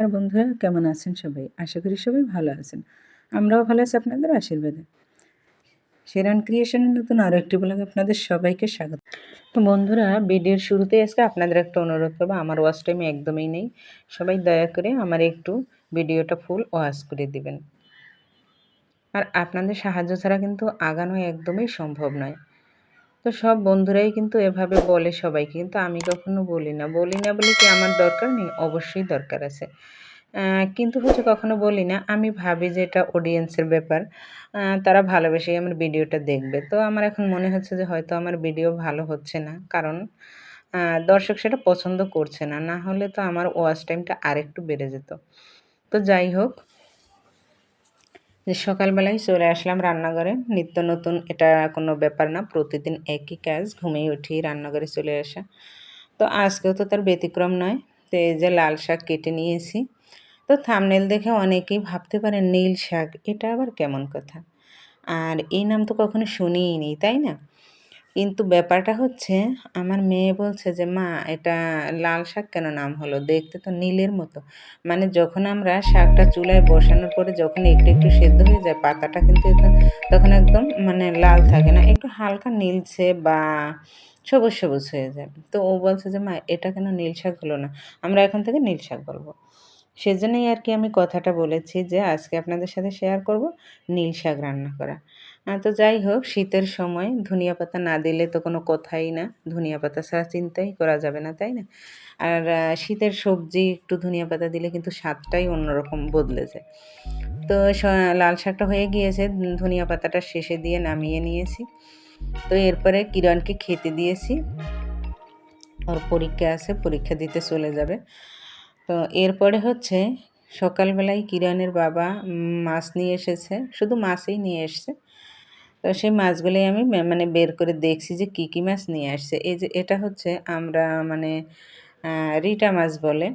আর বন্ধুরা, কেমন আছেন সবাই? আশা করি সবাই ভালো আছেন। আমরাও ভালো আছি আপনাদের আশীর্বাদে। সেরান ক্রিয়েশনের নতুন আরও একটি ব্লগে আপনাদের সবাইকে স্বাগত। তো বন্ধুরা ভিডিওর শুরুতে আজকে আপনাদের একটা অনুরোধ করব, আমার ওয়াচ টাইম একদমই নেই। সবাই দয়া করে আমার একটু ভিডিওটা ফুল ওয়াচ করে দিবেন। আর আপনাদের সাহায্য ছাড়া কিন্তু আগানো একদমই সম্ভব নয়। তো সব বন্ধুরাই কিন্তু এভাবে বলে সবাইকে। কিন্তু আমি কখনো বলি না। বলি না বলে কি আমার দরকার নেই? অবশ্যই দরকার আছে। কিন্তু হচ্ছে কখনো বলি না। আমি ভাবি যে এটা অডিয়েন্সের ব্যাপার। তারা ভালোবেসেই আমার ভিডিওটা দেখবে। তো আমার এখন মনে হচ্ছে যে হয়তো আমার ভিডিও ভালো হচ্ছে না। কারণ দর্শক সেটা পছন্দ করছে না। না হলে তো আমার ওয়াচ টাইমটা আরেকটু বেড়ে যেত। তো যাই হোক যে সকালবেলায় চলে আসলাম রান্নাঘরে। নিত্য নতুন এটা কোনো ব্যাপার না, প্রতিদিন একই কাজ ঘুমিয়ে উঠি, রান্নাঘরে চলে আসা। তো আজকেও তো তার ব্যতিক্রম নয়, তো এই যে লাল শাক কেটে নিয়েছি। তো থামনেল দেখে অনেকেই ভাবতে পারেন, নীল শাক, এটা আবার কেমন কথা? আর এই নাম তো কখনো শুনিই নি, তাই না? কিন্তু ব্যাপারটা হচ্ছে, আমার মেয়ে বলছে যে, মা, এটা লাল শাক কেন নাম হলো? দেখতে তো নীলের মতো। মানে যখন আমরা শাকটা চুলায় বসানোর পরে যখন একটু একটু সেদ্ধ হয়ে যায়, পাতাটা কিন্তু তখন একদম মানে লাল থাকে না, একটু হালকা নীলছে বা সবুজ সবুজ হয়ে যায় তো ও বলছে যে, মা, এটা কেন নীল শাক হলো না? আমরা এখন থেকে নীল শাক বলব। সেজন্যই আর কি আমি কথাটা বলেছি যে, আজকে আপনাদের সাথে শেয়ার করব নীল শাক রান্না করা। তো যাই হোক, শীতের সময় ধনিয়া পাতা না দিলে তো কোনো কথাই না। ধনিয়া পাতা ছাড়া চিন্তাই করা যাবে না, তাই না? আর শীতের সবজি একটু ধনিয়া পাতা দিলে কিন্তু স্বাদটাই অন্যরকম বদলে যায়। তো লাল শাকটা হয়ে গিয়েছে, ধনিয়া পাতাটা শেষে দিয়ে নামিয়ে নিয়েছি। তো এরপরে কিরণকে খেতে দিয়েছি। ওর পরীক্ষা আছে, পরীক্ষা দিতে চলে যাবে। তো এরপরে হচ্ছে সকালবেলায় কিরণের বাবা মাছ নিয়ে এসেছে, শুধু মাছই নিয়ে এসছে। তো সেই মাছগুলোই আমি মানে বের করে দেখছি যে কী কী মাছ নিয়ে আসছে। এই যে এটা হচ্ছে আমরা মানে রিটা মাছ বলে,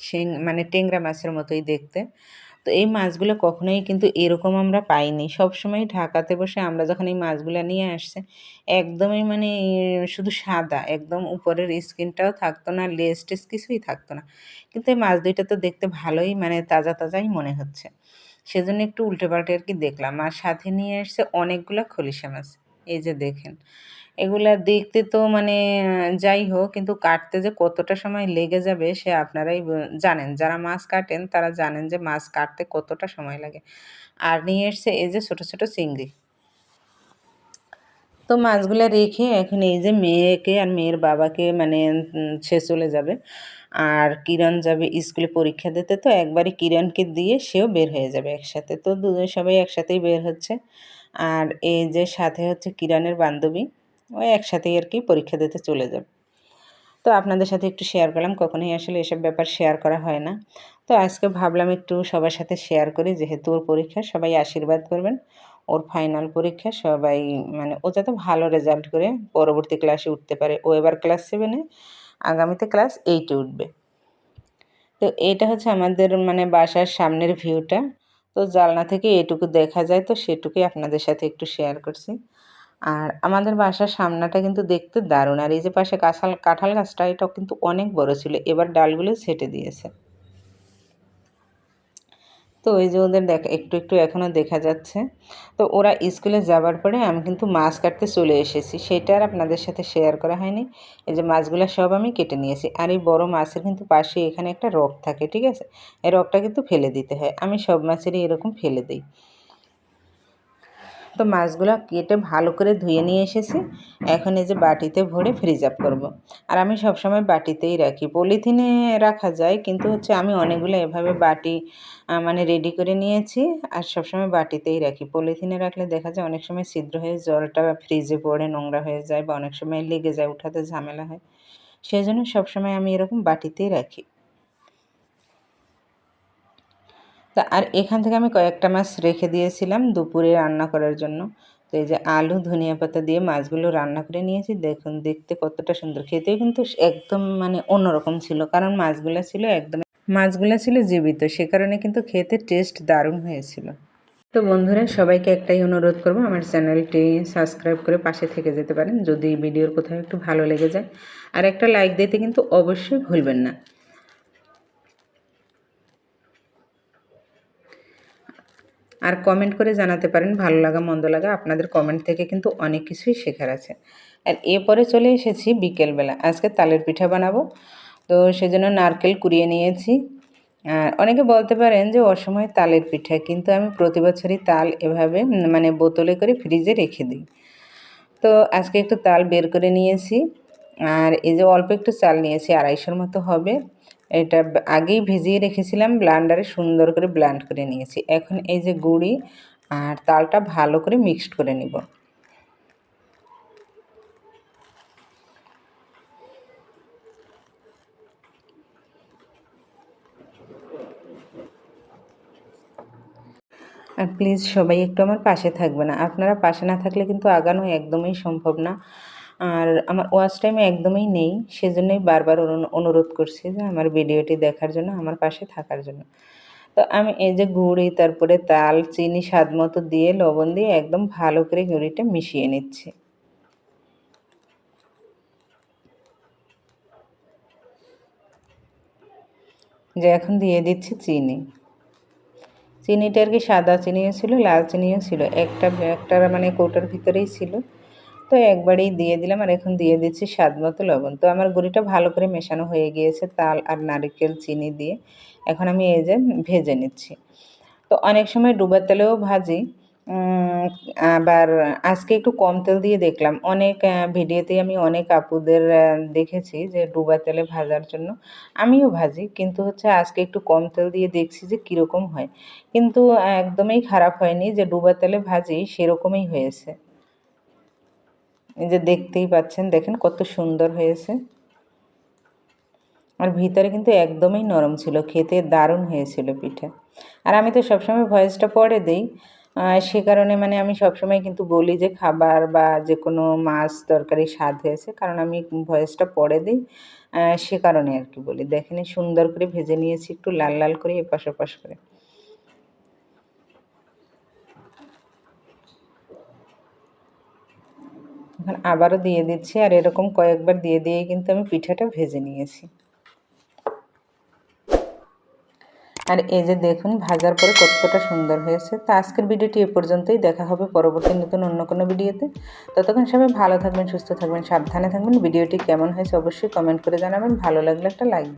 শিং মানে টেংরা মাছের মতোই দেখতে। তো এই মাছগুলো কখনোই কিন্তু এরকম আমরা পাইনি। সবসময় ঢাকাতে বসে আমরা যখন এই মাছগুলো নিয়ে আসছে, একদমই মানে শুধু সাদা, একদম উপরের স্কিনটাও থাকতো না লেস টেস কিছুই থাকতো না। কিন্তু এই মাছ দুইটা তো দেখতে ভালোই মানে তাজা তাজাই মনে হচ্ছে। সেজন্য একটু উল্টে পাল্টে আর কি দেখলাম। আর সাথে নিয়ে আসছে অনেকগুলো খলিশা মাছ। এই যে দেখেন এগুলা দেখতে তো মানে যাই হোক, কিন্তু কাটতে যে কতটা সময় লেগে যাবে সে আপনারাই জানেন। যারা মাছ কাটেন, তারা জানেন যে মাছ কাটতে কতটা সময় লাগে। আর নিয়ে এসছে এই যে ছোটো ছোটো চিংড়ি। তো মাছগুলো রেখে এখন এই যে মেয়েকে আর মেয়ের বাবাকে মানে সে চলে যাবে। আর কিরণ যাবে স্কুলে পরীক্ষা দিতে, তো একবারে কিরণকে দিয়ে সেও বের হয়ে যাবে একসাথে। তো দুজন সবাই একসাথেই বের হচ্ছে। আর এই যে সাথে হচ্ছে কিরণের বান্ধবী। ওই একসাথেই আর কি পরীক্ষা দিতে চলে যাবে। তো আপনাদের সাথে একটু শেয়ার করলাম, কখনোই আসলে এসব ব্যাপার শেয়ার করা হয় না। তো আজকে ভাবলাম একটু সবার সাথে শেয়ার করি, যেহেতু ওর পরীক্ষা, সবাই আশীর্বাদ করবেন। ওর ফাইনাল পরীক্ষা, সবাই মানে ও যাতে ভালো রেজাল্ট করে পরবর্তী ক্লাসে উঠতে পারে। ও এবার ক্লাস সেভেনে আগামীতে ক্লাস এইটে উঠবে। তো এটা হচ্ছে আমাদের মানে বাসার সামনের ভিউটা তো জালনা থেকে এটুকু দেখা যায়, তো সেটুকুই আপনাদের সাথে একটু শেয়ার করছি। আর আমাদের বাসার সামনাটা কিন্তু দেখতে দারুণ। আর এই যে পাশে কাঁঠাল কাঁঠাল গাছটা, এটাও কিন্তু অনেক বড় ছিল। এবার ডালগুলো ছেটে দিয়েছে। তো ওই যে ওদের দেখা, একটু একটু এখনও দেখা যাচ্ছে। তো ওরা স্কুলে যাবার পরে আমি কিন্তু মাছ কাটতে চলে এসেছি। সেটা আর আপনাদের সাথে শেয়ার করা হয়নি। এই যে মাছগুলো সব আমি কেটে নিয়েছি। আর এই বড়ো মাছের কিন্তু পাশে এখানে একটা রক থাকে, ঠিক আছে? এই রকটা কিন্তু ফেলে দিতে হয়। আমি সব মাছেরই এরকম ফেলে দিই। তো মাছগুলো কেটে ভালো করে ধুয়ে নিয়ে এসেছি। এখন এই যে বাটিতে ভরে ফ্রিজ আপ করব। আর আমি সবসময় বাটিতেই রাখি। পলিথিনে রাখা যায়, কিন্তু হচ্ছে আমি অনেকগুলো এভাবে বাটি মানে রেডি করে নিয়েছি আর সবসময় বাটিতেই রাখি। পলিথিনে রাখলে দেখা যায় অনেক সময় ছিদ্র হয়ে জলটা ফ্রিজে পড়ে, নোংরা হয়ে যায় বা অনেক সময় লেগে যায়, উঠাতে ঝামেলা হয়। সেই জন্য সবসময় আমি এরকম বাটিতেই রাখি। তা আর এখান থেকে আমি কয়েকটা মাছ রেখে দিয়েছিলাম দুপুরে রান্না করার জন্য। তো এই যে আলু, ধনিয়া পাতা দিয়ে মাছগুলো রান্না করে নিয়েছি। দেখুন, দেখতে কতটা সুন্দর। খেতেও কিন্তু একদম মানে অন্যরকম ছিল, কারণ মাছগুলো ছিল একদম, মাছগুলো ছিল জীবিত, সে কারণে কিন্তু খেতে টেস্ট দারুণ হয়েছিল। তো বন্ধুরা, সবাইকে একটাই অনুরোধ করব, আমার চ্যানেলটি সাবস্ক্রাইব করে পাশে থেকে যেতে পারেন, যদি ভিডিওর কোথাও একটু ভালো লেগে যায়। আর একটা লাইক দিতে কিন্তু অবশ্যই ভুলবেন না। আর কমেন্ট করে জানাতে পারেন, ভালো লাগা, মন্দ লাগা আপনাদের কমেন্ট থেকে কিন্তু অনেক কিছুই শেখার আছে। আর এরপরে চলে এসেছি বিকেলবেলা, আজকে তালের পিঠা বানাবো। তো সেজন্য নারকেল কুড়িয়ে নিয়েছি। আর অনেকে বলতে পারেন যে অসময় তালের পিঠা, কিন্তু আমি প্রতি বছরই তাল এভাবে মানে বোতলে করে ফ্রিজে রেখে দিই। তো আজকে একটু তাল বের করে নিয়েছি। আর এই যে অল্প একটু চাল নিয়েছি, আড়াইশোর মতো হবে। এটা আগেই ভিজিয়ে রেখেছিলাম ব্লান্ডারে সুন্দর করে ব্লান্ড করে নিয়েছি। এখন এই যে গুড়ি আর তালটা ভালো করে মিক্সড করে নিব। আর প্লিজ সবাই একটু আমার পাশে থাকবে না। আপনারা পাশে না থাকলে কিন্তু আগানো একদমই সম্ভব না। আর আমার ওয়াচ টাইম একদমই নেই, সেজন্যই বারবার অনুরোধ করছি যে আমার ভিডিওটি দেখার জন্য, আমার পাশে থাকার জন্য। তো আমি এই যে গুড়ি, তারপরে তাল, চিনি, স্বাদ মতো দিয়ে, লবণ দিয়ে একদম ভালো করে গুঁড়িটা মিশিয়ে নিচ্ছি। যে এখন দিয়ে দিচ্ছি চিনি। চিনিটা আর কি সাদা চিনিও ছিল, লাল চিনিও ছিল। একটা একটা মানে কৌটার ভিতরেই ছিল। তো একবারেই দিয়ে দিলাম আর এখন দিয়ে দিচ্ছি স্বাদ মতো লবণ। তো আমার গুঁড়িটা ভালো করে মেশানো হয়ে গিয়েছে তাল আর নারিকেল চিনি দিয়ে। এখন আমি এই যে ভেজে নিচ্ছি। তো অনেক সময় ডুবার তেলেও ভাজি আবার আজকে একটু কম তেল দিয়ে দেখলাম। অনেক ভিডিওতে আমি অনেক আপুদের দেখেছি যে ডুবা তেলে ভাজার জন্য। আমিও ভাজি, কিন্তু হচ্ছে আজকে একটু কম তেল দিয়ে দেখছি যে কীরকম হয়। কিন্তু একদমই খারাপ হয়নি যে ডুবা তেলে ভাজি সেরকমই হয়েছে। এই যে দেখতেই পাচ্ছেন, দেখেন কত সুন্দর হয়েছে। আর ভিতরে কিন্তু একদমই নরম ছিল, খেতে দারুণ হয়েছিল পিঠা। আর আমি তো সবসময় ভয়েসটা পরে দিই সে কারণে মানে আমি সবসময় কিন্তু বলি যে খাবার বা যে কোনো মাছ, তরকারি, স্বাদ হয়েছে, কারণ আমি ভয়েসটা পরে দিই সে কারণে আর কি বলি। দেখেন সুন্দর করে ভেজে নিয়েছি, একটু লাল লাল করে এপাশ ওপাশ করে। এখন আবারও দিয়ে দিচ্ছি আর এরকম কয়েকবার দিয়ে দিয়ে কিন্তু আমি পিঠাটা ভেজে নিয়েছি। আর এই যে দেখুন ভাজার পরে কতটা সুন্দর হয়েছে। তো আজকের ভিডিওটি এ পর্যন্তই। দেখা হবে পরবর্তী নতুন অন্য কোনো ভিডিওতে। ততক্ষণ সবাই ভালো থাকবেন, সুস্থ থাকবেন, সাবধানে থাকবেন। ভিডিওটি কেমন হয়েছে অবশ্যই কমেন্ট করে জানাবেন। ভালো লাগলে একটা লাইক